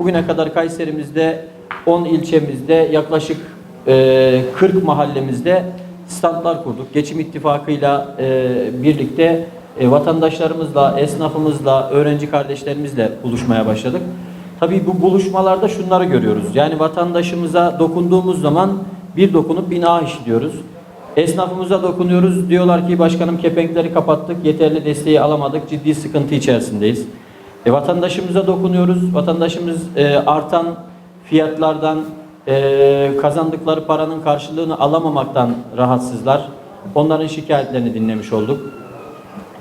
Bugüne kadar Kayserimizde 10 ilçemizde yaklaşık e, 40 mahallemizde standlar kurduk. Geçim İttifakı'yla e, birlikte e, vatandaşlarımızla, esnafımızla, öğrenci kardeşlerimizle buluşmaya başladık. Tabii bu buluşmalarda şunları görüyoruz. Yani vatandaşımıza dokunduğumuz zaman bir dokunup bina işliyoruz. Esnafımıza dokunuyoruz. Diyorlar ki başkanım kepenkleri kapattık, yeterli desteği alamadık, ciddi sıkıntı içerisindeyiz. E, vatandaşımıza dokunuyoruz. Vatandaşımız e, artan fiyatlardan, e, kazandıkları paranın karşılığını alamamaktan rahatsızlar. Onların şikayetlerini dinlemiş olduk.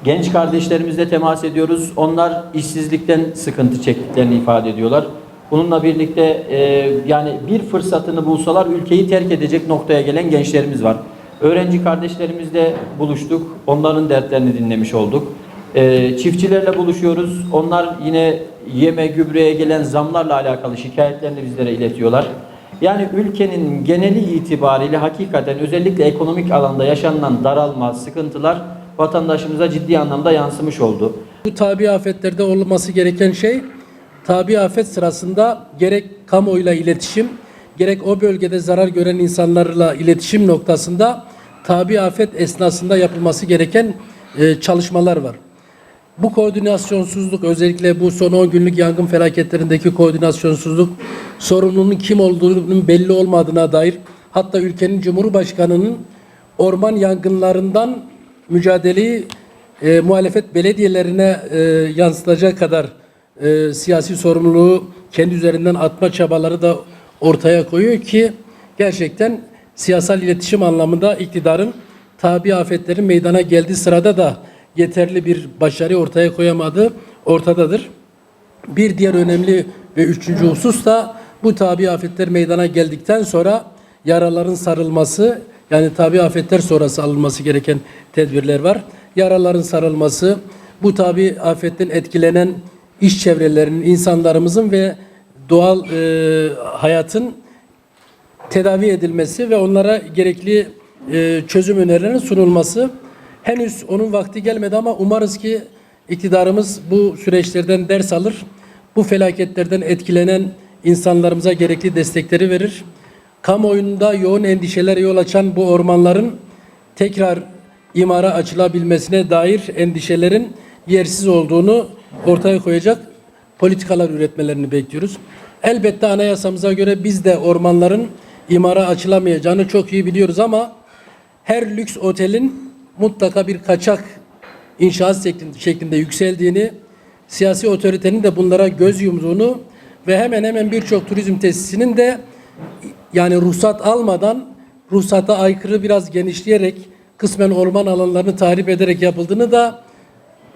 Genç kardeşlerimizle temas ediyoruz. Onlar işsizlikten sıkıntı çektiklerini ifade ediyorlar. Bununla birlikte e, yani bir fırsatını bulsalar ülkeyi terk edecek noktaya gelen gençlerimiz var. Öğrenci kardeşlerimizle buluştuk. Onların dertlerini dinlemiş olduk. E, çiftçilerle buluşuyoruz. Onlar yine yeme gübreye gelen zamlarla alakalı şikayetlerini bizlere iletiyorlar. Yani ülkenin geneli itibariyle hakikaten özellikle ekonomik alanda yaşanılan daralma, sıkıntılar vatandaşımıza ciddi anlamda yansımış oldu. Bu tabi afetlerde olması gereken şey tabi afet sırasında gerek kamuoyuyla iletişim gerek o bölgede zarar gören insanlarla iletişim noktasında tabi afet esnasında yapılması gereken e, çalışmalar var. Bu koordinasyonsuzluk özellikle bu son 10 günlük yangın felaketlerindeki koordinasyonsuzluk sorumlunun kim olduğunun belli olmadığına dair hatta ülkenin Cumhurbaşkanı'nın orman yangınlarından mücadeleyi e, muhalefet belediyelerine e, yansıtacak kadar e, siyasi sorumluluğu kendi üzerinden atma çabaları da ortaya koyuyor ki gerçekten siyasal iletişim anlamında iktidarın tabi afetlerin meydana geldiği sırada da yeterli bir başarı ortaya koyamadığı ortadadır. Bir diğer önemli ve üçüncü husus da bu tabi afetler meydana geldikten sonra yaraların sarılması yani tabi afetler sonrası alınması gereken tedbirler var. Yaraların sarılması, bu tabi afetten etkilenen iş çevrelerinin, insanlarımızın ve doğal e, hayatın tedavi edilmesi ve onlara gerekli e, çözüm önerilerinin sunulması. Henüz onun vakti gelmedi ama umarız ki iktidarımız bu süreçlerden ders alır. Bu felaketlerden etkilenen insanlarımıza gerekli destekleri verir. Kamuoyunda yoğun endişelere yol açan bu ormanların tekrar imara açılabilmesine dair endişelerin yersiz olduğunu ortaya koyacak politikalar üretmelerini bekliyoruz. Elbette anayasamıza göre biz de ormanların imara açılamayacağını çok iyi biliyoruz ama her lüks otelin mutlaka bir kaçak inşaat şeklinde, yükseldiğini, siyasi otoritenin de bunlara göz yumduğunu ve hemen hemen birçok turizm tesisinin de yani ruhsat almadan ruhsata aykırı biraz genişleyerek kısmen orman alanlarını tahrip ederek yapıldığını da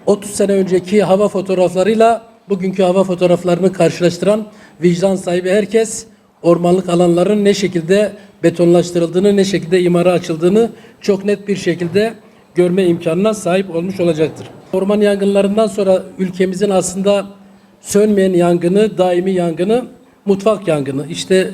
30 sene önceki hava fotoğraflarıyla bugünkü hava fotoğraflarını karşılaştıran vicdan sahibi herkes ormanlık alanların ne şekilde betonlaştırıldığını, ne şekilde imara açıldığını çok net bir şekilde görme imkanına sahip olmuş olacaktır. Orman yangınlarından sonra ülkemizin aslında sönmeyen yangını, daimi yangını mutfak yangını. İşte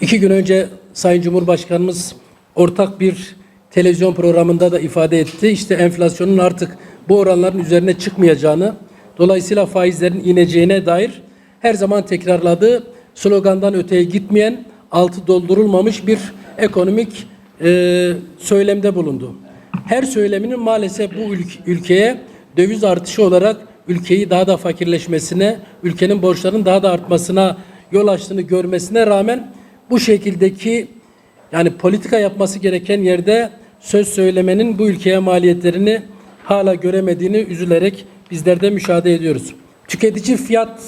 iki gün önce Sayın Cumhurbaşkanımız ortak bir televizyon programında da ifade etti. İşte enflasyonun artık bu oranların üzerine çıkmayacağını, dolayısıyla faizlerin ineceğine dair her zaman tekrarladığı slogandan öteye gitmeyen, altı doldurulmamış bir ekonomik e, söylemde bulundu. Her söyleminin maalesef bu ülk- ülkeye döviz artışı olarak ülkeyi daha da fakirleşmesine, ülkenin borçlarının daha da artmasına yol açtığını görmesine rağmen bu şekildeki yani politika yapması gereken yerde söz söylemenin bu ülkeye maliyetlerini hala göremediğini üzülerek bizler de müşahede ediyoruz. Tüketici fiyat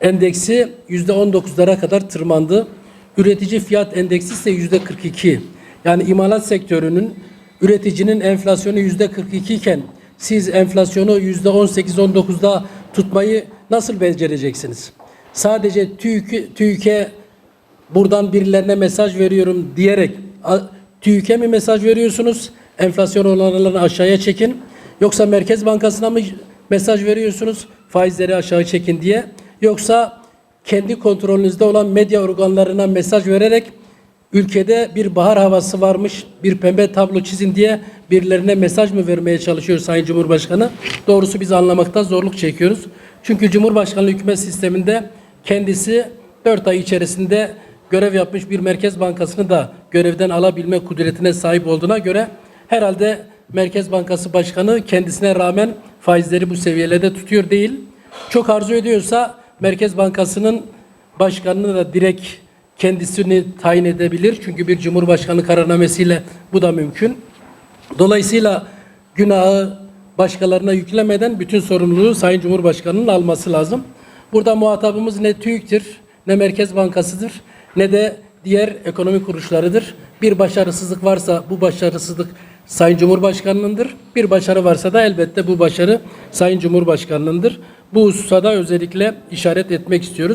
endeksi yüzde 19'lara kadar tırmandı. Üretici fiyat endeksi ise yüzde 42. Yani imalat sektörünün üreticinin enflasyonu yüzde 42 iken siz enflasyonu yüzde 18-19'da tutmayı nasıl becereceksiniz? Sadece TÜİK'e TÜİK'e buradan birilerine mesaj veriyorum diyerek TÜİK'e mi mesaj veriyorsunuz? Enflasyon oranlarını aşağıya çekin. Yoksa Merkez Bankası'na mı mesaj veriyorsunuz? Faizleri aşağı çekin diye. Yoksa kendi kontrolünüzde olan medya organlarına mesaj vererek ülkede bir bahar havası varmış, bir pembe tablo çizin diye birilerine mesaj mı vermeye çalışıyor Sayın Cumhurbaşkanı? Doğrusu biz anlamakta zorluk çekiyoruz. Çünkü Cumhurbaşkanlığı hükümet sisteminde kendisi 4 ay içerisinde görev yapmış bir Merkez Bankası'nı da görevden alabilme kudretine sahip olduğuna göre herhalde Merkez Bankası Başkanı kendisine rağmen faizleri bu seviyelerde tutuyor değil. Çok arzu ediyorsa Merkez Bankası'nın başkanını da direkt kendisini tayin edebilir. Çünkü bir Cumhurbaşkanı kararnamesiyle bu da mümkün. Dolayısıyla günahı başkalarına yüklemeden bütün sorumluluğu Sayın Cumhurbaşkanı'nın alması lazım. Burada muhatabımız ne TÜİK'tir, ne Merkez Bankası'dır, ne de diğer ekonomi kuruluşlarıdır. Bir başarısızlık varsa bu başarısızlık Sayın Cumhurbaşkanı'nındır. Bir başarı varsa da elbette bu başarı Sayın Cumhurbaşkanı'nındır. Bu hususa da özellikle işaret etmek istiyoruz.